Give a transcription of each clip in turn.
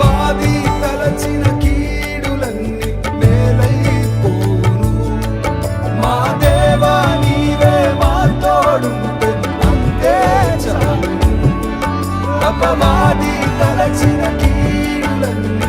అపవాది తలచిన కీడులన్నీ మేలైపోను. మా దేవా నీవే మా అంతే అపవాది తలచిన కీడులన్నీ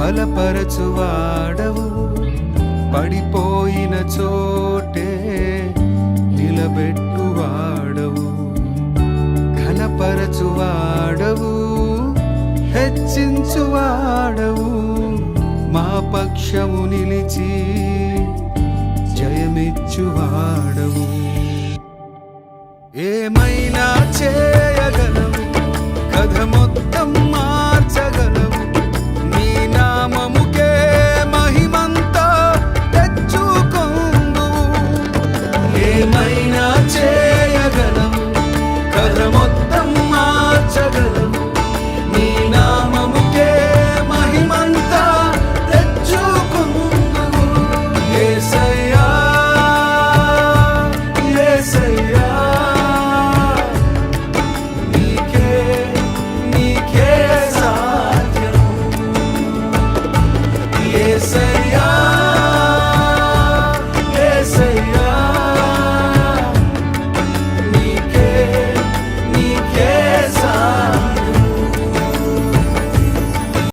బలపరచువాడవు. పడిపోయిన చోటే నిలబెట్టువాడవు. ఘనపరచువాడవు. హెచ్చించువాడవు. మా పక్షము నిలిచి జయమిచ్చువాడవు. ఏమైనా చేయగలము? కథ మొత్తం ఏమైనా చేయగలము కథ మొత్తం మార్చగలవు నీ నామముకే మహిమంతా తెచ్చుకొందువు ఏసయ్యా ఏసయ్యా. నీకే నీకే సాధ్యము ఏసయ్యా